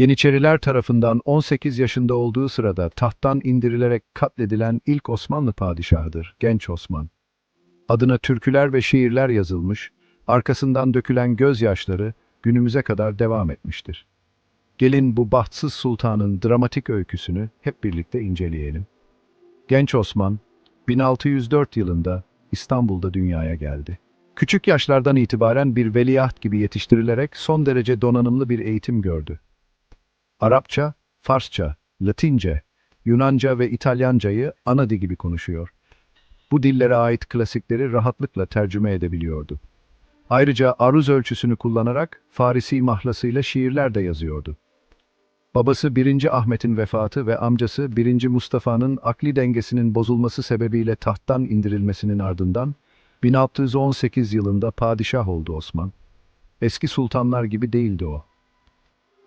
Yeniçeriler tarafından 18 yaşında olduğu sırada tahttan indirilerek katledilen ilk Osmanlı padişahıdır, Genç Osman. Adına türküler ve şiirler yazılmış, arkasından dökülen gözyaşları günümüze kadar devam etmiştir. Gelin bu bahtsız sultanın dramatik öyküsünü hep birlikte inceleyelim. Genç Osman, 1604 yılında İstanbul'da dünyaya geldi. Küçük yaşlardan itibaren bir veliaht gibi yetiştirilerek son derece donanımlı bir eğitim gördü. Arapça, Farsça, Latince, Yunanca ve İtalyancayı ana dil gibi konuşuyor. Bu dillere ait klasikleri rahatlıkla tercüme edebiliyordu. Ayrıca aruz ölçüsünü kullanarak Farisi mahlasıyla şiirler de yazıyordu. Babası 1. Ahmet'in vefatı ve amcası 1. Mustafa'nın akli dengesinin bozulması sebebiyle tahttan indirilmesinin ardından 1618 yılında padişah oldu Osman. Eski sultanlar gibi değildi o.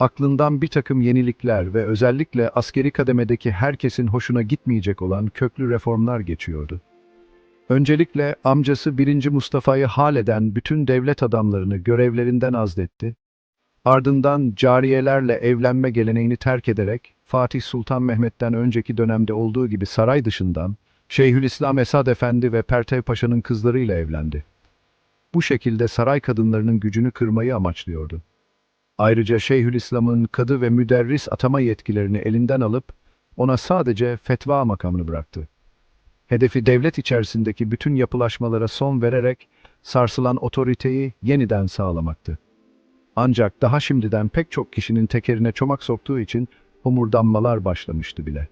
Aklından bir takım yenilikler ve özellikle askeri kademedeki herkesin hoşuna gitmeyecek olan köklü reformlar geçiyordu. Öncelikle amcası 1. Mustafa'yı hal eden bütün devlet adamlarını görevlerinden azletti. Ardından cariyelerle evlenme geleneğini terk ederek Fatih Sultan Mehmet'ten önceki dönemde olduğu gibi saray dışından Şeyhülislam Esad Efendi ve Pertev Paşa'nın kızlarıyla evlendi. Bu şekilde saray kadınlarının gücünü kırmayı amaçlıyordu. Ayrıca Şeyhülislam'ın kadı ve müderris atama yetkilerini elinden alıp ona sadece fetva makamını bıraktı. Hedefi devlet içerisindeki bütün yapılaşmalara son vererek sarsılan otoriteyi yeniden sağlamaktı. Ancak daha şimdiden pek çok kişinin tekerine çomak soktuğu için homurdanmalar başlamıştı bile.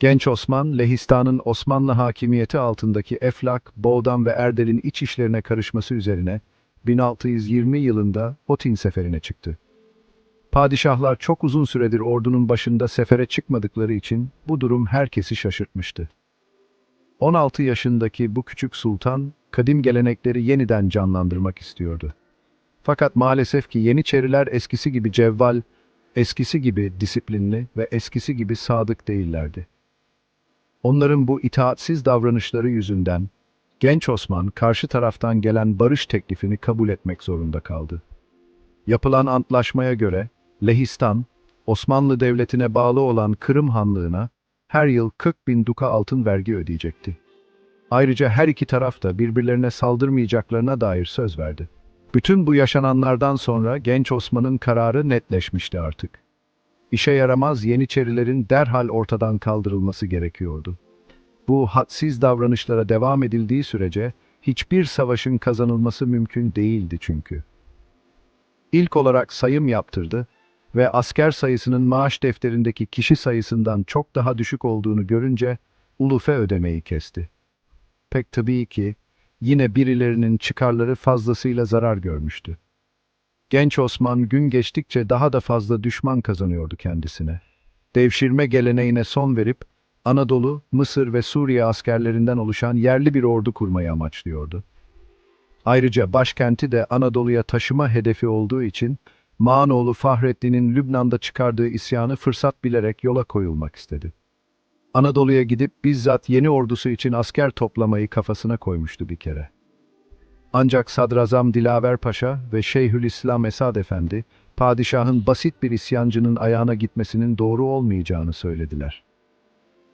Genç Osman, Lehistan'ın Osmanlı hakimiyeti altındaki Eflak, Boğdan ve Erdel'in iç işlerine karışması üzerine 1620 yılında Hotin seferine çıktı. Padişahlar çok uzun süredir ordunun başında sefere çıkmadıkları için bu durum herkesi şaşırtmıştı. 16 yaşındaki bu küçük sultan, kadim gelenekleri yeniden canlandırmak istiyordu. Fakat maalesef ki Yeniçeriler eskisi gibi cevval, eskisi gibi disiplinli ve eskisi gibi sadık değillerdi. Onların bu itaatsiz davranışları yüzünden genç Osman karşı taraftan gelen barış teklifini kabul etmek zorunda kaldı. Yapılan antlaşmaya göre Lehistan, Osmanlı Devleti'ne bağlı olan Kırım Hanlığı'na her yıl 40 bin duka altın vergi ödeyecekti. Ayrıca her iki taraf da birbirlerine saldırmayacaklarına dair söz verdi. Bütün bu yaşananlardan sonra genç Osman'ın kararı netleşmişti artık. İşe yaramaz Yeniçerilerin derhal ortadan kaldırılması gerekiyordu. Bu hadsiz davranışlara devam edildiği sürece hiçbir savaşın kazanılması mümkün değildi çünkü. İlk olarak sayım yaptırdı ve asker sayısının maaş defterindeki kişi sayısından çok daha düşük olduğunu görünce ulufe ödemeyi kesti. Pek tabii ki yine birilerinin çıkarları fazlasıyla zarar görmüştü. Genç Osman gün geçtikçe daha da fazla düşman kazanıyordu kendisine. Devşirme geleneğine son verip Anadolu, Mısır ve Suriye askerlerinden oluşan yerli bir ordu kurmayı amaçlıyordu. Ayrıca başkenti de Anadolu'ya taşıma hedefi olduğu için Mağanoğlu Fahrettin'in Lübnan'da çıkardığı isyanı fırsat bilerek yola koyulmak istedi. Anadolu'ya gidip bizzat yeni ordusu için asker toplamayı kafasına koymuştu bir kere. Ancak Sadrazam Dilaver Paşa ve Şeyhülislam Esad Efendi, padişahın basit bir isyancının ayağına gitmesinin doğru olmayacağını söylediler.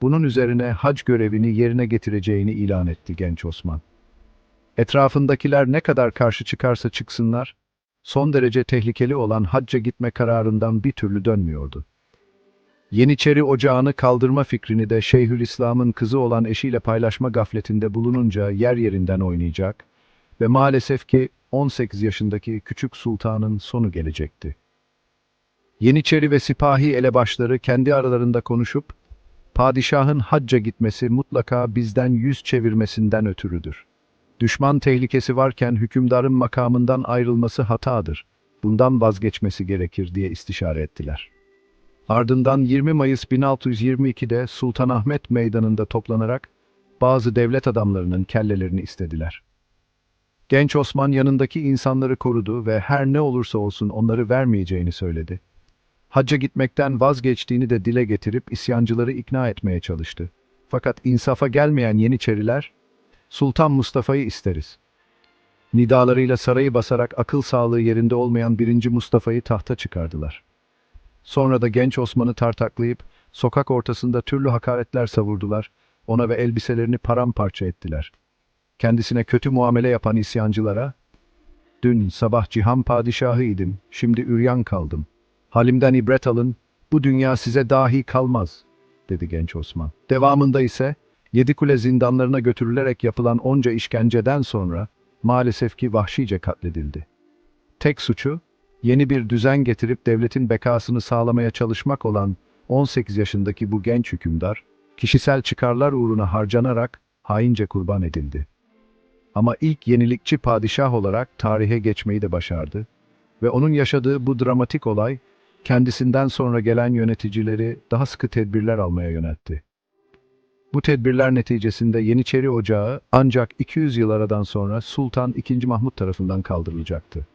Bunun üzerine hac görevini yerine getireceğini ilan etti genç Osman. Etrafındakiler ne kadar karşı çıkarsa çıksınlar, son derece tehlikeli olan hacca gitme kararından bir türlü dönmüyordu. Yeniçeri ocağını kaldırma fikrini de Şeyhülislam'ın kızı olan eşiyle paylaşma gafletinde bulununca yer yerinden oynayacak ve maalesef ki 18 yaşındaki küçük sultanın sonu gelecekti. Yeniçeri ve sipahi elebaşları kendi aralarında konuşup, padişahın hacca gitmesi mutlaka bizden yüz çevirmesinden ötürüdür. Düşman tehlikesi varken hükümdarın makamından ayrılması hatadır. Bundan vazgeçmesi gerekir diye istişare ettiler. Ardından 20 Mayıs 1622'de Sultanahmet Meydanı'nda toplanarak bazı devlet adamlarının kellelerini istediler. Genç Osman yanındaki insanları korudu ve her ne olursa olsun onları vermeyeceğini söyledi. Hacca gitmekten vazgeçtiğini de dile getirip isyancıları ikna etmeye çalıştı. Fakat insafa gelmeyen Yeniçeriler, Sultan Mustafa'yı isteriz. Nidalarıyla sarayı basarak akıl sağlığı yerinde olmayan 1. Mustafa'yı tahta çıkardılar. Sonra da genç Osman'ı tartaklayıp sokak ortasında türlü hakaretler savurdular, ona ve elbiselerini paramparça ettiler. Kendisine kötü muamele yapan isyancılara, Dün sabah cihan padişahıydım, şimdi üryan kaldım. Halimden ibret alın, bu dünya size dahi kalmaz, dedi genç Osman. Devamında ise, Yedikule zindanlarına götürülerek yapılan onca işkenceden sonra, maalesef ki vahşice katledildi. Tek suçu, yeni bir düzen getirip devletin bekasını sağlamaya çalışmak olan 18 yaşındaki bu genç hükümdar, kişisel çıkarlar uğruna harcanarak haince kurban edildi. Ama ilk yenilikçi padişah olarak tarihe geçmeyi de başardı ve onun yaşadığı bu dramatik olay kendisinden sonra gelen yöneticileri daha sıkı tedbirler almaya yöneltti. Bu tedbirler neticesinde Yeniçeri Ocağı ancak 200 yıl aradan sonra Sultan II. Mahmut tarafından kaldırılacaktı.